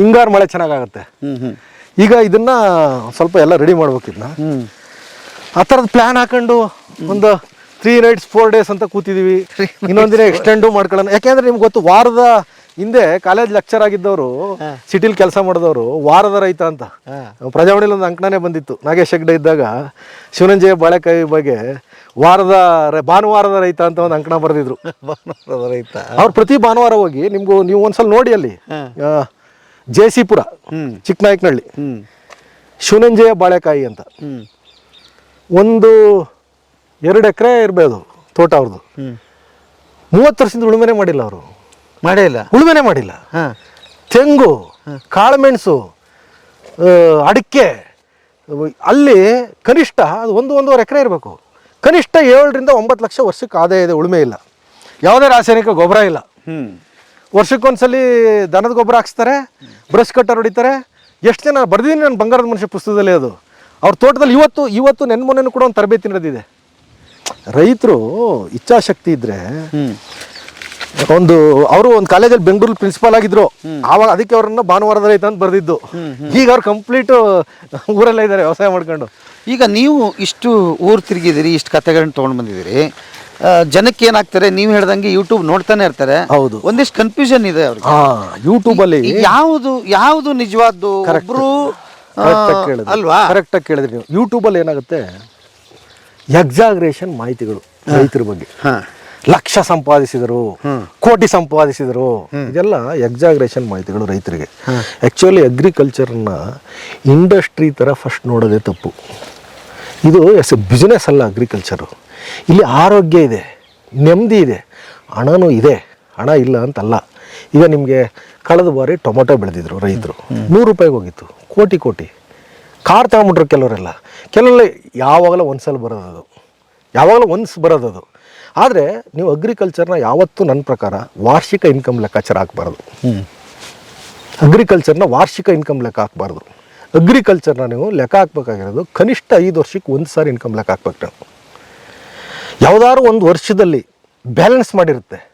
ಹಿಂಗಾರು ಮಳೆ ಚೆನ್ನಾಗಾಗುತ್ತೆ ಈಗ ಇದನ್ನ ಸ್ವಲ್ಪ ಎಲ್ಲ ರೆಡಿ ಮಾಡ್ಬೇಕು ಇದನ್ನ ಆ ಥರದ ಪ್ಲಾನ್ ಹಾಕೊಂಡು ಒಂದು ತ್ರೀ ನೈಟ್ಸ್ ಫೋರ್ ಡೇಸ್ ಅಂತ ಕೂತಿದೀವಿ. ಇನ್ನೊಂದಿನ ಎಕ್ಸ್ಟೆಂಡು ಮಾಡ್ಕೊಳ್ಳೋಣ. ಯಾಕೆಂದ್ರೆ ನಿಮ್ಗೆ ಗೊತ್ತು ವಾರದ ಹಿಂದೆ ಕಾಲೇಜ್ ಲೆಕ್ಚರ್ ಆಗಿದ್ದವರು ಸಿಟಿಲಿ ಕೆಲಸ ಮಾಡಿದವರು ವಾರದ ರೈತ ಅಂತ. ಪ್ರಜಾವಾಣಿಲಿ ಒಂದು ಅಂಕಣನೇ ಬಂದಿತ್ತು. ನಾಗೇಶ್ ಹೆಗ್ಡೆ ಇದ್ದಾಗ ಶಿವನಂಜಯ ಬಾಳೆಕಾಯಿ ಬಗ್ಗೆ ವಾರದ ಭಾನುವಾರದ ರೈತ ಅಂತ ಒಂದು ಅಂಕಣ ಬರೆದಿದ್ರು. ರೈತ. ಅವ್ರು ಪ್ರತಿ ಭಾನುವಾರ ಹೋಗಿ ನಿಮ್ಗೂ ನೀವು ಒಂದ್ಸಲ ನೋಡಿ ಅಲ್ಲಿ. ಜೆ ಸಿ ಪುರ ಚಿಕ್ಕನಾಯಕನಹಳ್ಳಿ. ಶಿವನಂಜಯ ಬಾಳೆಕಾಯಿ ಅಂತ. ಒಂದು ಎರಡು ಎಕರೆ ಇರಬೇಕು ತೋಟ ಅವ್ರದ್ದು ಮೂವತ್ತು ವರ್ಷದಿಂದ ಉಳುಮೆನೆ ಮಾಡಿಲ್ಲ ಅವರು. ಮಾಡೇ ಇಲ್ಲ? ಉಳುಮೆನೆ ಮಾಡಿಲ್ಲ. ಹಾಂ. ತೆಂಗು ಕಾಳುಮೆಣಸು ಅಡಿಕೆ ಅಲ್ಲಿ ಕನಿಷ್ಠ ಅದು ಒಂದು ಒಂದೂವರೆ ಎಕರೆ ಇರಬೇಕು. ಕನಿಷ್ಠ ಏಳರಿಂದ ಒಂಬತ್ತು ಲಕ್ಷ ವರ್ಷಕ್ಕೆ ಆದಾಯ ಇದೆ ಉಳುಮೆ ಇಲ್ಲ. ಯಾವುದೇ ರಾಸಾಯನಿಕ ಗೊಬ್ಬರ ಇಲ್ಲ. ಹ್ಞೂ ವರ್ಷಕ್ಕೊಂದ್ಸಲಿ ದನದ ಗೊಬ್ಬರ ಹಾಕ್ಸ್ತಾರೆ ಬ್ರಷ್ ಕಟ್ಟರ್ ಹೊಡಿತಾರೆ. ಎಷ್ಟು ಜನ ಬರ್ದಿದ್ದೀನಿ ನಾನು ಬಂಗಾರದ ಮನುಷ್ಯ ಪುಸ್ತಕದಲ್ಲಿ ಅದು. ಅವ್ರ ತೋಟದಲ್ಲಿ ಇವತ್ತು ಇವತ್ತು ನೆನ್ಮೊನೆನೂ ಕೂಡ ಒಂದು ತರಬೇತಿ ನಡೆದಿದೆ. ರೈತರು ಇಚ್ಛಾಶಕ್ತಿ ಇದ್ರೆ ಒಂದು ಅವರು ಒಂದು ಕಾಲೇಜಲ್ಲಿ ಬೆಂಗಳೂರು ಪ್ರಿನ್ಸಿಪಾಲ್ ಆಗಿದ್ರು ಆವಾಗ ಅದಕ್ಕೆ ಅವ್ರನ್ನ ಭಾನುವಾರದ ರೈತ ಅಂತ ಬರ್ದಿದ್ದು. ಈಗ ಅವ್ರು ಕಂಪ್ಲೀಟ್ ಊರಲ್ಲೇ ಇದ್ದಾರೆ ವ್ಯವಸಾಯ ಮಾಡ್ಕೊಂಡು. ಈಗ ನೀವು ಇಷ್ಟು ಊರು ತಿರುಗಿದಿರಿ ಇಷ್ಟು ಕಥೆಗಳನ್ನ ತೊಗೊಂಡು ಬಂದಿದ್ದೀರಿ ಜನಕ್ಕೆ ಏನಾಗ್ತಾರೆ ನೀವು ಹೇಳ್ದಂಗೆ ಯೂಟ್ಯೂಬ್ ನೋಡ್ತಾನೆ ಇರ್ತಾರೆ. ಹೌದು. ಒಂದಿಷ್ಟು ಕನ್ಫ್ಯೂಷನ್ ಇದೆ ಅವ್ರಿಗೆ. ಯೂಟ್ಯೂಬ್ ಅಲ್ಲಿ ಯಾವುದು ಯಾವುದು ನಿಜವಾದ್ದು ಒಬ್ರು ಕರೆಕ್ಟ್ ಆಗಿ ಕೇಳಿದ್ರಿ. ಅಲ್ವಾ? ನೀವು. ಯೂಟ್ಯೂಬಲ್ಲಿ ಏನಾಗುತ್ತೆ ಎಕ್ಸಾಗ್ರೇಷನ್ ಮಾಹಿತಿಗಳು ರೈತರ ಬಗ್ಗೆ. ಲಕ್ಷ ಸಂಪಾದಿಸಿದರು ಕೋಟಿ ಸಂಪಾದಿಸಿದರು ಇದೆಲ್ಲ ಎಕ್ಸಾಗ್ರೇಷನ್ ಮಾಹಿತಿಗಳು ರೈತರಿಗೆ. ಆ್ಯಕ್ಚುಲಿ ಅಗ್ರಿಕಲ್ಚರ್ನ ಇಂಡಸ್ಟ್ರಿ ಥರ ಫಸ್ಟ್ ನೋಡೋದೇ ತಪ್ಪು. ಇದು ಎಸ್ ಎ ಬಿಸ್ನೆಸ್ ಅಲ್ಲ ಅಗ್ರಿಕಲ್ಚರು ಇಲ್ಲಿ ಆರೋಗ್ಯ ಇದೆ ನೆಮ್ಮದಿ ಇದೆ ಹಣನೂ ಇದೆ ಹಣ ಇಲ್ಲ ಅಂತಲ್ಲ. ಈಗ ನಿಮಗೆ ಕಳೆದ ಬಾರಿ ಟೊಮೊಟೊ ಬೆಳೆದಿದ್ರು ರೈತರು. ನೂರು ರೂಪಾಯಿಗೆ ಹೋಗಿತ್ತು ಕೋಟಿ ಕೋಟಿ. ಕಾರ್ ತಗೊಂಬಿಟ್ರು ಕೆಲವರೆಲ್ಲ. ಕೆಲವೆಲ್ಲ ಯಾವಾಗಲೂ ಒಂದ್ಸಲ ಬರೋದು ಅದು. ಯಾವಾಗಲೂ ಒಂದು ಬರೋದು ಅದು. ಆದರೆ ನೀವು ಅಗ್ರಿಕಲ್ಚರ್ನ ಯಾವತ್ತೂ ನನ್ನ ಪ್ರಕಾರ ವಾರ್ಷಿಕ ಇನ್ಕಮ್ ಲೆಕ್ಕಾಚಾರ ಹಾಕ್ಬಾರ್ದು ಅಗ್ರಿಕಲ್ಚರ್ನ ವಾರ್ಷಿಕ ಇನ್ಕಮ್ ಲೆಕ್ಕ ಹಾಕ್ಬಾರ್ದು. ಅಗ್ರಿಕಲ್ಚರ್ನ ನೀವು ಲೆಕ್ಕ ಹಾಕ್ಬೇಕಾಗಿರೋದು ಕನಿಷ್ಠ ಐದು ವರ್ಷಕ್ಕೆ ಒಂದು ಸಾರಿ ಇನ್ಕಮ್ ಲೆಕ್ಕ ಹಾಕ್ಬೇಕು ನಾವು. ಯಾವುದಾದ್ರು ಒಂದು ವರ್ಷದಲ್ಲಿ ಬ್ಯಾಲೆನ್ಸ್ ಮಾಡಿರುತ್ತೆ.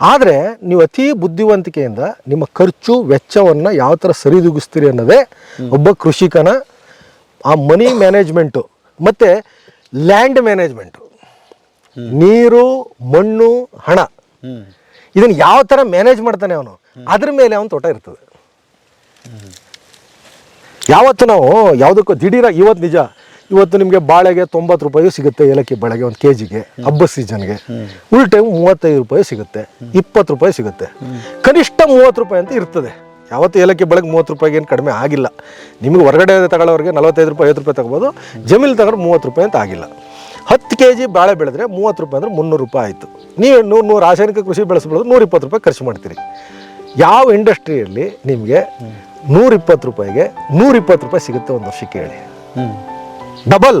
ಆದರೆ ನೀವು ಅತಿ ಬುದ್ಧಿವಂತಿಕೆಯಿಂದ ನಿಮ್ಮ ಖರ್ಚು ವೆಚ್ಚವನ್ನು ಯಾವ ಥರ ಸರಿದೂಗಿಸ್ತೀರಿ ಅನ್ನೋದೇ ಒಬ್ಬ ಕೃಷಿಕನ ಆ ಮನಿ ಮ್ಯಾನೇಜ್ಮೆಂಟು ಮತ್ತು ಲ್ಯಾಂಡ್ ಮ್ಯಾನೇಜ್ಮೆಂಟು ನೀರು ಮಣ್ಣು ಹಣ. ಇದನ್ನು ಯಾವ ಥರ ಮ್ಯಾನೇಜ್ ಮಾಡ್ತಾನೆ ಅವನು? ಅದ್ರ ಮೇಲೆ ಅವನು ತೋಟ ಇರ್ತದೆ. ಯಾವತ್ತು ನಾವು ಯಾವುದಕ್ಕೂ ದಿಢೀರ ಇವತ್ತು ನಿಜ ಇವತ್ತು ನಿಮಗೆ ಬಾಳೆಗೆ ತೊಂಬತ್ತು ರೂಪಾಯಿ ಸಿಗುತ್ತೆ, ಏಲಕ್ಕಿ ಬಾಳೆಗೆ ಒಂದು ಕೆ ಜಿಗೆ ಹಬ್ಬದ ಸೀಸನ್ಗೆ ಉಲ್ ಟೈಮ್ ಮೂವತ್ತೈದು ರೂಪಾಯಿ ಸಿಗುತ್ತೆ, ಇಪ್ಪತ್ತು ರೂಪಾಯಿ ಸಿಗುತ್ತೆ. ಕನಿಷ್ಠ ಮೂವತ್ತು ರೂಪಾಯಿ ಅಂತ ಇರ್ತದೆ. ಯಾವತ್ತು ಏಲಕ್ಕಿ ಬೆಳಗ್ಗೆ ಮೂವತ್ತು ರೂಪಾಯಿಗೆ ಏನು ಕಡಿಮೆ ಆಗಿಲ್ಲ. ನಿಮಗೆ ಹೊರಗಡೆ ತಗೊಳ್ಳೋರಿಗೆ ನಲವತ್ತೈದು ರೂಪಾಯಿ, ಐವತ್ತು ರೂಪಾಯಿ ತಗೋಬೋದು ಜಮೀನು ತಗೊಂಡ್ರೆ ಮೂವತ್ತು ರೂಪಾಯಿ ಅಂತ ಆಗಿಲ್ಲ. ಹತ್ತು ಕೆ ಜಿ ಬಾಳೆ ಬೆಳೆದ್ರೆ ಮೂವತ್ತು ರೂಪಾಯಿ ಅಂದರೆ ಮುನ್ನೂರು ರೂಪಾಯಿ ಆಯಿತು. ನೀವು ನೂರು ನೂರು ರಾಸಾಯನಿಕ ಕೃಷಿ ಬೆಳೆಸ್ಬೋದು ನೂರ ಇಪ್ಪತ್ತು ರೂಪಾಯಿ ಖರ್ಚು ಮಾಡ್ತೀರಿ. ಯಾವ ಇಂಡಸ್ಟ್ರಿಯಲ್ಲಿ ನಿಮಗೆ ನೂರಿಪ್ಪತ್ತು ರೂಪಾಯಿಗೆ ನೂರಿಪ್ಪತ್ತು ರೂಪಾಯಿ ಸಿಗುತ್ತೆ ಒಂದು ವರ್ಷಕ್ಕೆ ಹೇಳಿ ಡಬಲ್